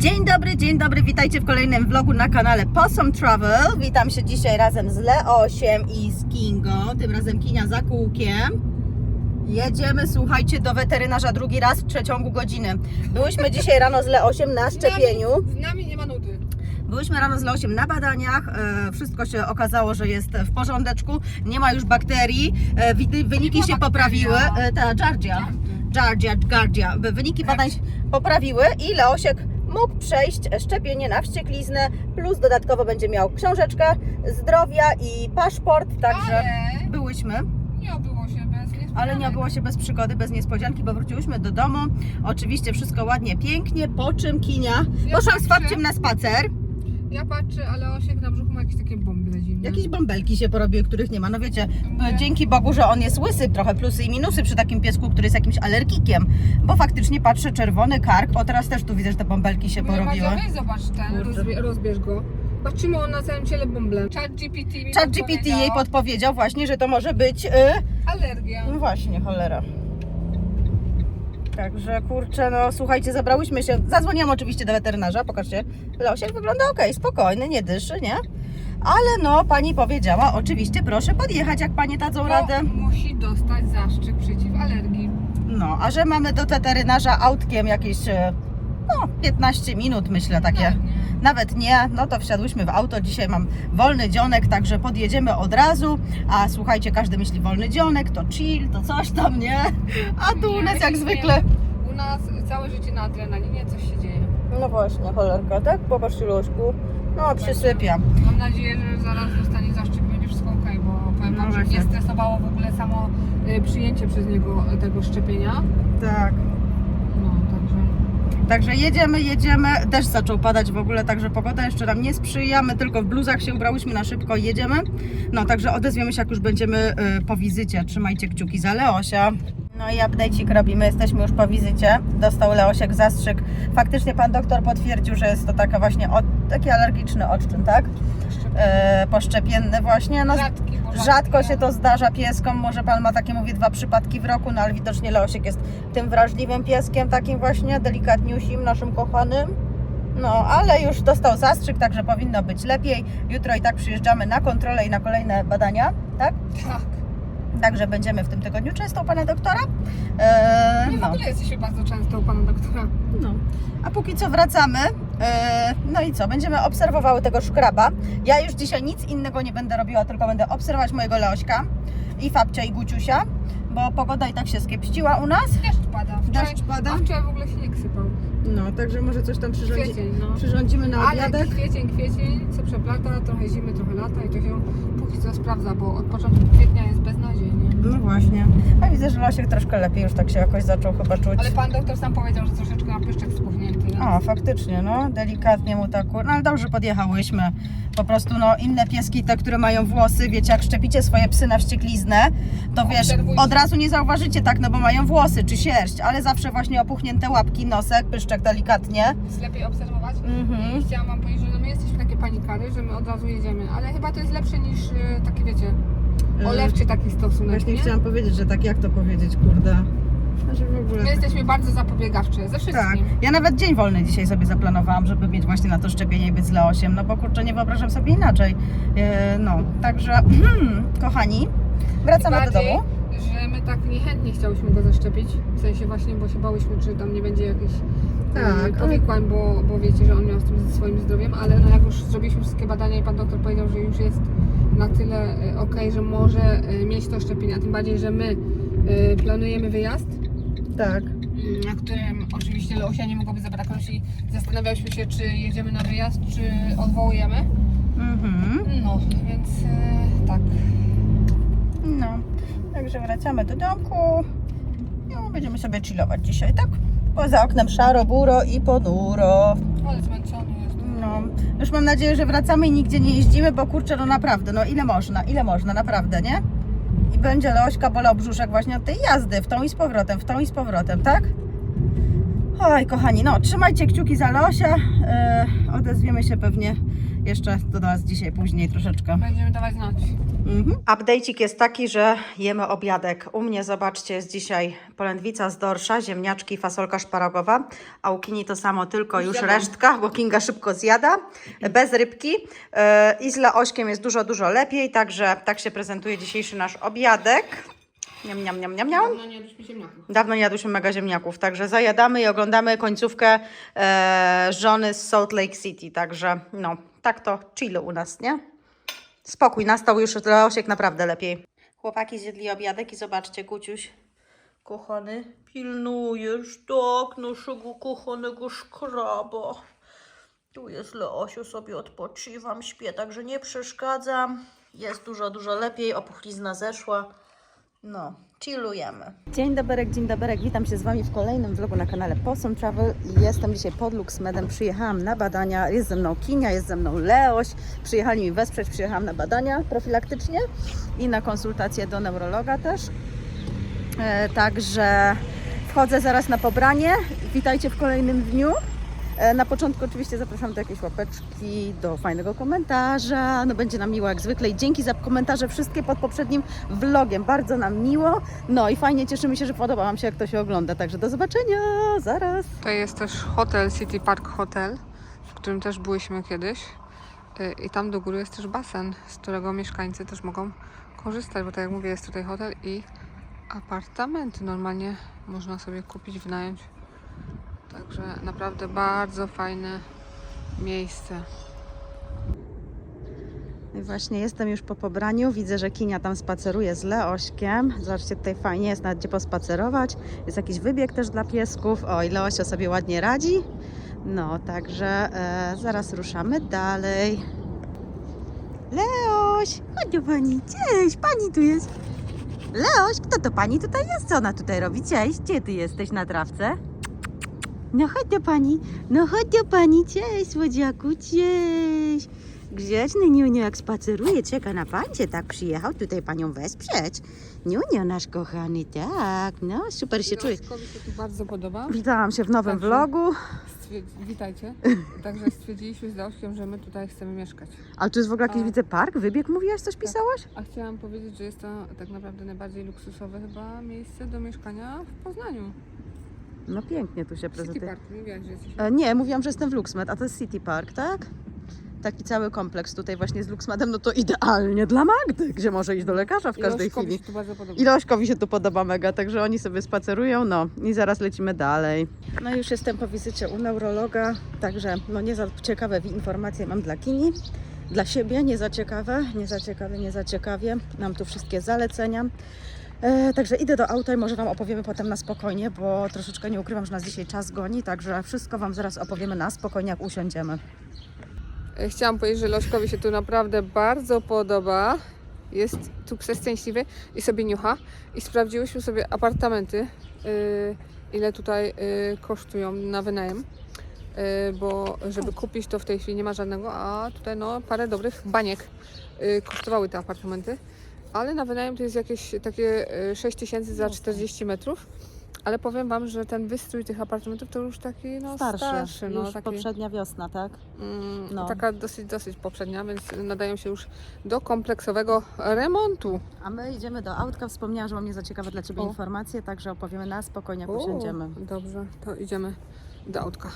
Dzień dobry, dzień dobry, witajcie w kolejnym vlogu na kanale Possum Travel. Witam się dzisiaj razem z Leosiem i z Kingą, tym razem Kinia za kółkiem. Jedziemy, słuchajcie, do weterynarza drugi raz w przeciągu godziny. Byłyśmy dzisiaj rano z Leosiem na szczepieniu. Z nami nie ma nudy. Byłyśmy rano z Leosiem na badaniach, e, wszystko się okazało, że jest w porządeczku, nie ma już bakterii, e, wyniki się poprawiły, bakteria. e, ta Georgia, Georgia, Georgia, wyniki badań się poprawiły i Leosiek mógł przejść szczepienie na wściekliznę, plus dodatkowo będzie miał książeczkę zdrowia i paszport, także Ale byłyśmy. nie obyło się bez. Ale nie było się bez przygody, bez niespodzianki, bo wróciłyśmy do domu. Oczywiście wszystko ładnie, pięknie, po czym kinia. Poszłam z. Fabciem na spacer. Ja patrzę, ale Osiek na brzuchu ma jakieś takie bąble zimne. Jakieś bąbelki się porobiły, których nie ma. No wiecie, Nie. dzięki Bogu, że on jest łysy, trochę plusy i minusy przy takim piesku, który jest jakimś alergikiem. Bo faktycznie patrzę, czerwony kark. O, teraz też tu widzę, że te bąbelki się Mówię, porobiły. Madzia, weź zobacz ten, Kurczę. rozbie, rozbierz go. Patrzymy on na całym ciele bąble. Chat GPT mi Chat GPT jej podpowiedział właśnie, że to może być... Yy, Alergia. no właśnie, cholera. Także kurczę, no słuchajcie, zabrałyśmy się. Zadzwoniłam oczywiście do weterynarza, pokażcie. Leosiek wygląda ok, spokojny, nie dyszy, nie? Ale no, pani powiedziała, oczywiście proszę podjechać, jak panie dadzą radę. Musi dostać zastrzyk przeciw alergii. No, a że mamy do weterynarza autkiem jakieś e, no, 15 minut, myślę, takie. Nawet nie. No to wsiadłyśmy w auto. Dzisiaj mam wolny dzionek, także podjedziemy od razu. A słuchajcie, każdy myśli wolny dzionek, to chill, to coś tam, nie? A tu u nas jak zwykle. U nas całe życie na adrenalinie coś się dzieje. No właśnie, cholerka, tak? Popatrz, Luśku. No, przysypiam. Mam nadzieję, że zaraz dostanie zastrzyk i będzie wszystko ok, bo powiem No wam, że właśnie. mnie stresowało w ogóle samo y, przyjęcie przez niego tego szczepienia. Tak. Także Także jedziemy, jedziemy. Deszcz zaczął padać w ogóle, także pogoda jeszcze nam nie sprzyja. My tylko w bluzach się ubrałyśmy na szybko i jedziemy. No, także odezwiemy się, jak już będziemy y, po wizycie. Trzymajcie kciuki za Leosia. No i update'ik robimy, jesteśmy już po wizycie. Dostał Leosiek zastrzyk. Faktycznie pan doktor potwierdził, że jest to taka właśnie od, taki alergiczny odczyn, tak? E, poszczepienny właśnie. No, rzadki, Rzadko się to zdarza pieskom, może pan ma takie, mówię, dwa przypadki w roku, no ale widocznie Leosiek jest tym wrażliwym pieskiem, takim właśnie delikatniusim, naszym kochanym. No, ale już dostał zastrzyk, także powinno być lepiej. Jutro i tak przyjeżdżamy na kontrolę i na kolejne badania, tak? Tak. Także będziemy w tym tygodniu często u pana doktora. Eee, My w no. ogóle jesteśmy bardzo często u pana doktora. No. A póki co wracamy. E, No i co? Będziemy obserwowały tego szkraba. Ja już dzisiaj nic innego nie będę robiła, tylko będę obserwować mojego Leośka i Fabcia i Guciusia, bo pogoda i tak się skiepściła u nas. Deszcz pada. Wczoraj, Deszcz pada? A wczoraj w ogóle śnieg sypał. No, także może coś tam przyrządzi, Kwiecień, no. przyrządzimy na Ale obiadek. kwiecień, kwiecień, co przeplata, trochę zimy, trochę lata i to się póki co sprawdza, bo od początku kwietnia jest beznadziejnie. No właśnie. A widzę, że Leosiek troszkę lepiej już tak się jakoś zaczął chyba czuć. Ale pan doktor sam powiedział, że troszeczkę ma pyszczek spuchnięty. O, faktycznie, no, delikatnie mu tak, no ale dobrze podjechałyśmy. Po prostu, no, inne pieski, te, które mają włosy, wiecie, jak szczepicie swoje psy na wściekliznę, to wiesz, od razu nie zauważycie tak, no bo mają włosy czy sierść, ale zawsze właśnie opuchnięte łapki, nosek, pyszczek delikatnie. jest lepiej obserwować. Mhm. I chciałam wam powiedzieć, że no my jesteśmy takie panikary, że my od razu jedziemy, ale chyba to jest lepsze niż e, taki, wiecie, olewczy taki stosunek, Właśnie nie? chciałam powiedzieć, że tak, jak to powiedzieć, kurde. Że w ogóle... My jesteśmy bardzo zapobiegawczy, ze wszystkim. Tak, ja nawet dzień wolny dzisiaj sobie zaplanowałam, żeby mieć właśnie na to szczepienie i być z Leosiem, no bo kurczę, nie wyobrażam sobie inaczej. E, No, także, kochani, wracamy do Bardziej, domu. że my tak niechętnie chciałyśmy go zaszczepić, w sensie właśnie, bo się bałyśmy, czy tam nie będzie jakichś Tak, tak, powikłań, bo, bo wiecie, że on miał z tym ze swoim zdrowiem, ale no jak już zrobiliśmy wszystkie badania i pan doktor powiedział, że już jest na tyle ok, że może e, mieć to szczepienie, a tym bardziej, że my planujemy wyjazd, Tak. na którym oczywiście Leosia nie mogłaby zabraknąć i zastanawiałyśmy się, czy jedziemy na wyjazd, czy odwołujemy. Mhm. No, więc e, tak. No, także wracamy do domku. No, będziemy sobie chillować dzisiaj, tak? Poza oknem szaro, buro i ponuro. Ale zmęczony jest. No, już mam nadzieję, że wracamy i nigdzie nie jeździmy, bo kurczę, no naprawdę, no ile można, ile można, naprawdę, nie? I będzie Leośka bolał brzuszek właśnie od tej jazdy, w tą i z powrotem, w tą i z powrotem, tak? Oj, kochani, no, trzymajcie kciuki za Leosia, yy, odezwiemy się pewnie jeszcze do nas dzisiaj później troszeczkę. Będziemy dawać znać. Mhm. Jest taki, że jemy obiadek. U mnie, zobaczcie, jest dzisiaj polędwica z dorsza, ziemniaczki, fasolka szparagowa, a u Kini to samo, tylko już Zjadam. resztka, bo Kinga szybko zjada, bez rybki. E, I z laośkiem jest dużo, dużo lepiej, także tak się prezentuje dzisiejszy nasz obiadek. Niam, niam, niam, niam, niam. No nie jadłyśmy ziemniaków. Dawno nie jadłyśmy mega ziemniaków, także zajadamy i oglądamy końcówkę e, żony z Salt Lake City, także no, tak to chill u nas, nie? Spokój, nastał już Leosiek naprawdę lepiej. Chłopaki zjedli obiadek i zobaczcie, Guciuś, kochany, pilnujesz tak naszego kochanego szkraba. Tu jest Leosiu, sobie odpoczywam, śpię, także nie przeszkadzam. Jest dużo, dużo lepiej, opuchlizna zeszła. No, chillujemy. Dzień dobry, dzień dobry. Witam się z Wami w kolejnym vlogu na kanale Possum Travel. Jestem dzisiaj pod Luxmedem. Przyjechałam na badania. Jest ze mną Kinia, jest ze mną Leoś. Przyjechali mi wesprzeć. Przyjechałam na badania profilaktycznie i na konsultację do neurologa też. E, także wchodzę zaraz na pobranie. Witajcie w kolejnym dniu. E, Na początku oczywiście zapraszam do jakiejś łapeczki, do fajnego komentarza. No będzie nam miło jak zwykle i dzięki za komentarze wszystkie pod poprzednim vlogiem. Bardzo nam miło. No i fajnie cieszymy się, że podoba Wam się jak to się ogląda. Także do zobaczenia zaraz. To jest też hotel, City Park Hotel, w którym też byliśmy kiedyś. Y, I tam do góry jest też basen, z którego mieszkańcy też mogą korzystać, bo tak jak mówię, jest tutaj hotel i apartamenty. Normalnie można sobie kupić, wynająć. Także naprawdę bardzo fajne miejsce. No I właśnie jestem już po pobraniu. Widzę, że Kinia tam spaceruje z Leośkiem. Zobaczcie, tutaj fajnie jest nawet gdzie pospacerować. Jest jakiś wybieg też dla piesków. Oj, Leosio sobie ładnie radzi. No, także e, zaraz ruszamy dalej. Leoś, chodź do pani. Cześć, pani tu jest. Leoś, kto to pani tutaj jest? Co ona tutaj robi? Cześć, gdzie ty jesteś na trawce? No chodź do pani, no chodź do pani, cześć słodziaku, cześć. Grzeczny Niunio jak spaceruje, czeka na pancie, tak przyjechał tutaj panią wesprzeć. Niunio nasz kochany, tak, no super się czuje. Roskowi się tu bardzo podoba. Witałam się w nowym Także- vlogu, Witajcie. Także stwierdziliśmy z Leośkiem, że my tutaj chcemy mieszkać. ale tu jest w ogóle jakiś, A. widzę, park, wybieg mówiłaś, coś pisałaś? A chciałam powiedzieć, że jest to tak naprawdę najbardziej luksusowe chyba miejsce do mieszkania w Poznaniu. No pięknie tu się City prezentuje. Park, mówiłaś, że jesteś... E, nie, mówiłam, że jestem w Luxmed, a to jest City Park, tak? Taki cały kompleks tutaj właśnie z Luxmedem, no to idealnie dla Magdy, gdzie może iść do lekarza w I każdej Leośkowi chwili. się tu bardzo podoba. I Lośkowi się tu podoba mega, także oni sobie spacerują, no i zaraz lecimy dalej. No już jestem po wizycie u neurologa, także no nie za ciekawe informacje mam dla Kini, dla siebie nie za ciekawe, nie za ciekawe, nie za ciekawie. Mam tu wszystkie zalecenia. E, także idę do auta i może Wam opowiemy potem na spokojnie, bo troszeczkę nie ukrywam, że nas dzisiaj czas goni, także wszystko Wam zaraz opowiemy na spokojnie, jak usiądziemy. E, Chciałam powiedzieć, że Lośkowi się tu naprawdę bardzo podoba. Jest tu szczęśliwy i sobie niucha. I sprawdziłyśmy sobie apartamenty, y, ile tutaj y, kosztują na wynajem. Y, bo żeby kupić to w tej chwili nie ma żadnego, a tutaj no parę dobrych baniek y, kosztowały te apartamenty. Ale na wynajem to jest jakieś takie y, 6 tysięcy za 40 metrów. Ale powiem Wam, że ten wystrój tych apartamentów to już taki no, starszy. no, już taki, poprzednia wiosna, tak? Mm, No. Taka dosyć, dosyć poprzednia, więc nadają się już do kompleksowego remontu. A my idziemy do autka. Wspomniałam, że mam nie za ciekawe dla Ciebie O. informacje, także opowiemy na spokojnie, jak O, usiądziemy. Dobrze, to idziemy do autka.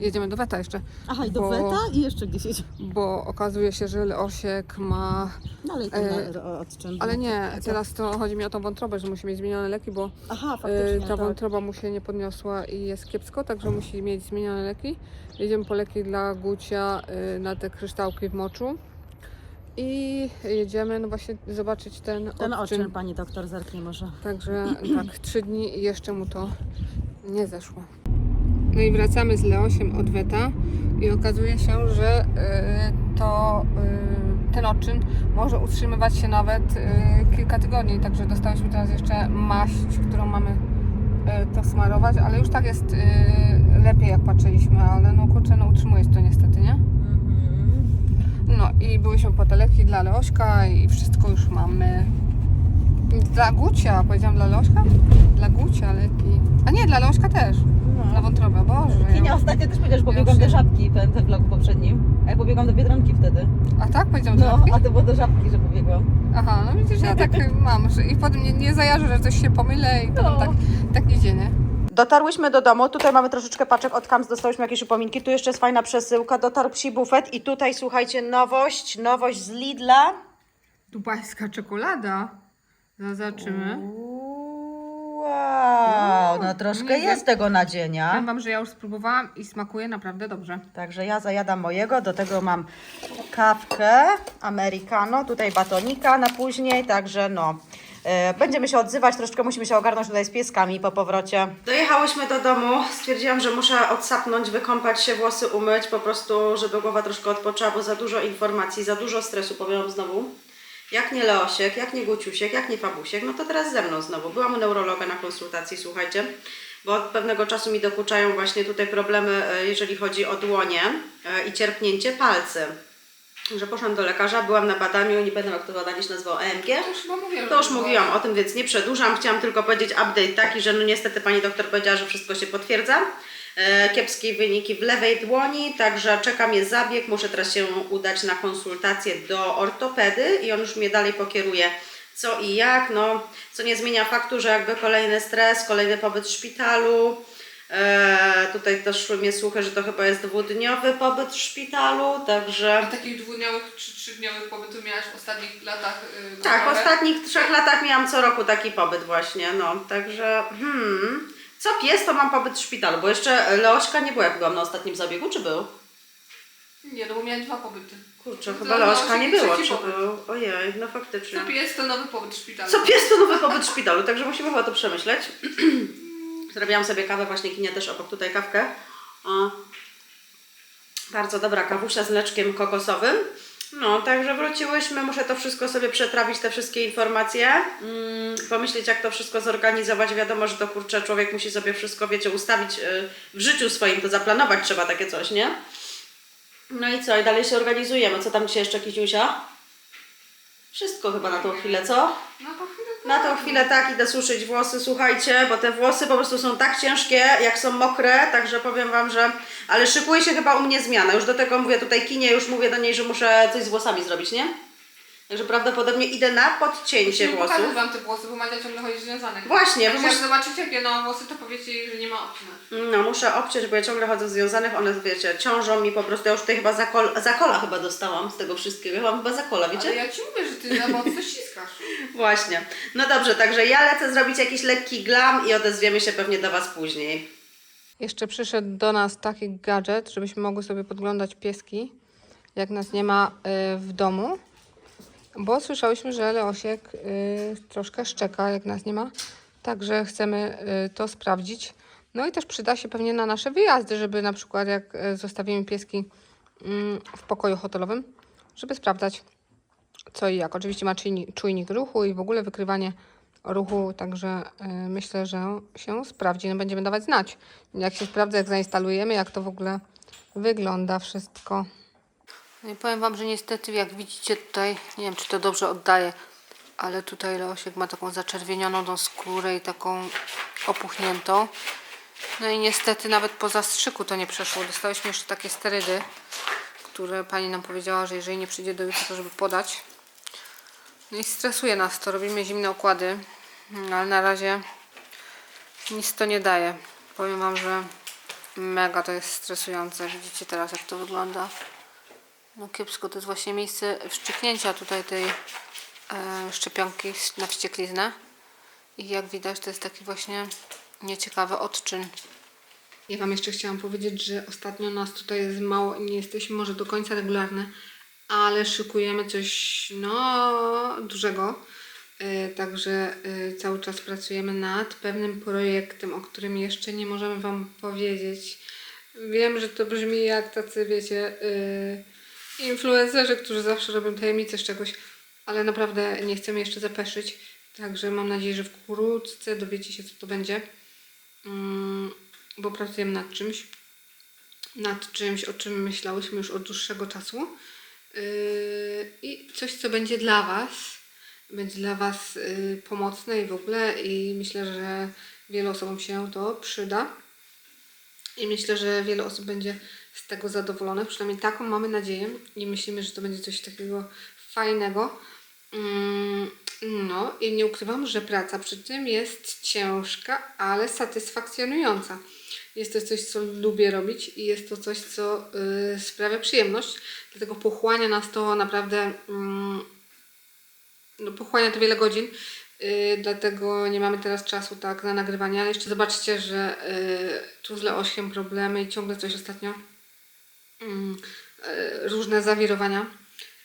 Jedziemy do Weta jeszcze, Aha, i do Bo- Weta i jeszcze gdzieś jedziemy. bo okazuje się, że Leosiek ma... Dalej tam E, odczyn. Ale nie, co? teraz to chodzi mi o tą wątrobę, że musi mieć zmienione leki, bo Aha, e, faktycznie. ta tak. wątroba mu się nie podniosła i jest kiepsko, także musi mieć zmienione leki. Jedziemy po leki dla Gucia e, na te kryształki w moczu. I jedziemy no właśnie zobaczyć ten, Ten odczyn. pani doktor zerknie może. Także tak, trzy dni i jeszcze mu to nie zeszło. No i wracamy z Leosiem od Weta i okazuje się, że y, to y, ten odczyn może utrzymywać się nawet y, kilka tygodni. Także dostałyśmy teraz jeszcze maść, którą mamy to smarować, ale już tak jest lepiej jak patrzyliśmy, ale no kurczę, no utrzymuje się to niestety, nie? No i byłyśmy po te leki dla Leośka i wszystko już mamy. Dla Gucia, powiedziałam dla Leośka? Dla Gucia leki. A nie, dla Leośka też. Na wątrobę, Boże. Kinia ja- ostatnio też powiedział, że pobiegłam do żabki ten, ten vlog poprzednim. A ja pobiegłam do Biedronki wtedy. A tak? Powiedziałam No, no. a to było do żabki, że pobiegłam. Aha, no widzisz, ja tak mam. Że I potem nie, nie zajarzę, że coś się pomylę i potem No. tak, tak idzie, nie? Dotarłyśmy do domu, tutaj mamy troszeczkę paczek od Kams, dostałyśmy jakieś upominki, tu jeszcze jest fajna przesyłka, dotarł psi bufet i tutaj słuchajcie, nowość, nowość z Lidla. Dubajska czekolada. Zobaczymy. Wow, no troszkę nie jest tego Powiem nadzienia. wam, że ja już spróbowałam i smakuje naprawdę dobrze. Także ja zajadam mojego, do tego mam kawkę americano, tutaj batonika na później, także no. e, Będziemy się odzywać, troszeczkę musimy się ogarnąć tutaj z pieskami po powrocie. Dojechałyśmy do domu, stwierdziłam, że muszę odsapnąć, wykąpać się, włosy umyć, po prostu, żeby głowa troszkę odpoczęła, bo za dużo informacji, za dużo stresu, powiem wam znowu. Jak nie Leosiek, jak nie Guciusiek, jak nie Fabusiek, no to teraz ze mną znowu. Byłam u neurologa na konsultacji, słuchajcie, bo od pewnego czasu mi dokuczają właśnie tutaj problemy, e, jeżeli chodzi o dłonie e, i cierpnięcie palcy. Że poszłam do lekarza, byłam na badaniu, nie będę jak to badanie się nazywało EMG. To już mówiłam. To już mówiłam o tym, więc nie przedłużam. Chciałam tylko powiedzieć update taki, że no niestety pani doktor powiedziała, że wszystko się potwierdza. E, kiepskie wyniki w lewej dłoni, także czeka mnie zabieg. Muszę teraz się udać na konsultację do ortopedy i on już mnie dalej pokieruje co i jak. No, co nie zmienia faktu, że jakby kolejny stres, kolejny pobyt w szpitalu. E, tutaj też szły mnie słuchy, że to chyba jest dwudniowy pobyt w szpitalu, także... A takich dwudniowych czy trzydniowych pobytów miałaś w ostatnich latach? Yy, Tak, w ostatnich trzech latach miałam co roku taki pobyt właśnie, no, także hmm. Co pies, to mam pobyt w szpitalu, bo jeszcze Leośka nie była, jak byłam na ostatnim zabiegu, czy był? Nie, no bo miałam dwa pobyty. Kurczę, To chyba Leośka Leośka nie było, czy pobyt. był? Ojej, no faktycznie. Co pies to nowy pobyt w szpitalu. Co pies, to nowy pobyt w szpitalu, także musimy chyba to przemyśleć. Zrobiłam sobie kawę, właśnie Kinia też obok tutaj kawkę. O, bardzo dobra kawusia z mleczkiem kokosowym. No, także wróciłyśmy, muszę to wszystko sobie przetrawić, te wszystkie informacje, mm, pomyśleć jak to wszystko zorganizować. Wiadomo, że to kurczę, człowiek musi sobie wszystko, wiecie, ustawić y, w życiu swoim, to zaplanować trzeba takie coś, nie? No i co, i dalej się organizujemy. Co tam dzisiaj jeszcze, Kiciusia? Wszystko chyba na tą chwilę, co? No to. Na tą chwilę tak, idę suszyć włosy, słuchajcie, bo te włosy po prostu są tak ciężkie, jak są mokre, także powiem Wam, że... Ale szykuje się chyba u mnie zmiana. Już do tego mówię tutaj kinie, już mówię do niej, że muszę coś z włosami zrobić, nie? Także prawdopodobnie idę na podcięcie Nie włosów. pokażę wam te włosy, bo Madzia ciągle chodzi związanych. Właśnie, Jak wy jak mus... zobaczycie jakie no włosy, to powiecie jej, że nie ma opcji. No, muszę obciąć, bo ja ciągle chodzę związanych, one, wiecie, ciążą mi po prostu. Ja już tutaj chyba zakol... zakola chyba dostałam z tego wszystkiego. Ja mam chyba zakola, wiecie? Ale ja ci mówię, że ty za mocno ściskasz. Właśnie. No dobrze, także ja lecę zrobić jakiś lekki glam i odezwiemy się pewnie do Was później. Jeszcze przyszedł do nas taki gadżet, żebyśmy mogły sobie podglądać pieski, jak nas nie ma y, w domu. Bo słyszałyśmy, że Leosiek y, troszkę szczeka, jak nas nie ma. Także chcemy y, to sprawdzić. No i też przyda się pewnie na nasze wyjazdy, żeby na przykład jak y, zostawimy pieski mm, w pokoju hotelowym, żeby sprawdzać co i jak. Oczywiście ma czujnik, czujnik ruchu i w ogóle wykrywanie ruchu, także y, myślę, że się sprawdzi. No będziemy dawać znać, jak się sprawdza, jak zainstalujemy, jak to w ogóle wygląda wszystko. No powiem Wam, że niestety, jak widzicie tutaj, nie wiem, czy to dobrze oddaje, ale tutaj Leosiek ma taką zaczerwienioną tą skórę i taką opuchniętą. No i niestety nawet po zastrzyku to nie przeszło. Dostałyśmy jeszcze takie sterydy, które pani nam powiedziała, że jeżeli nie przyjdzie do jutra, to żeby podać. No i stresuje nas to, robimy zimne układy, no ale na razie nic to nie daje. Powiem Wam, że mega to jest stresujące. Widzicie teraz jak to wygląda. No kiepsko, to jest właśnie miejsce wszczyknięcia tutaj tej e, szczepionki na wściekliznę. I jak widać to jest taki właśnie nieciekawy odczyn. Ja Wam jeszcze chciałam powiedzieć, że ostatnio nas tutaj jest mało, nie jesteśmy może do końca regularne, ale szykujemy coś no dużego. E, Także e, cały czas pracujemy nad pewnym projektem, o którym jeszcze nie możemy Wam powiedzieć. Wiem, że to brzmi jak tacy, wiecie, e, influencerzy, którzy zawsze robią tajemnice z czegoś, ale naprawdę nie chcemy jeszcze zapeszyć. Także mam nadzieję, że wkrótce dowiecie się, co to będzie. Mm, bo pracujemy nad czymś. Nad czymś, o czym myślałyśmy już od dłuższego czasu. Yy, I coś, co będzie dla Was. Będzie dla Was yy, pomocne i w ogóle. I myślę, że wielu osobom się to przyda. I myślę, że wiele osób będzie z tego zadowolonych. Przynajmniej taką mamy nadzieję i myślimy, że to będzie coś takiego fajnego. Mm, No i nie ukrywam, że praca przy tym jest ciężka, ale satysfakcjonująca. Jest to coś, co lubię robić i jest to coś, co y, sprawia przyjemność. Dlatego pochłania nas to naprawdę, mm, no pochłania to wiele godzin. Y, dlatego nie mamy teraz czasu tak na nagrywanie, ale jeszcze zobaczcie, że y, tu z 8 problemy i ciągle coś ostatnio mm, y, różne zawirowania.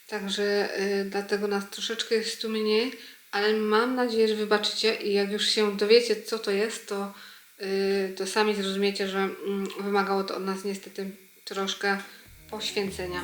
Także y, dlatego nas troszeczkę jest tu mniej, ale mam nadzieję, że wybaczycie i jak już się dowiecie, co to jest, to, y, to sami zrozumiecie, że mm, wymagało to od nas niestety troszkę poświęcenia.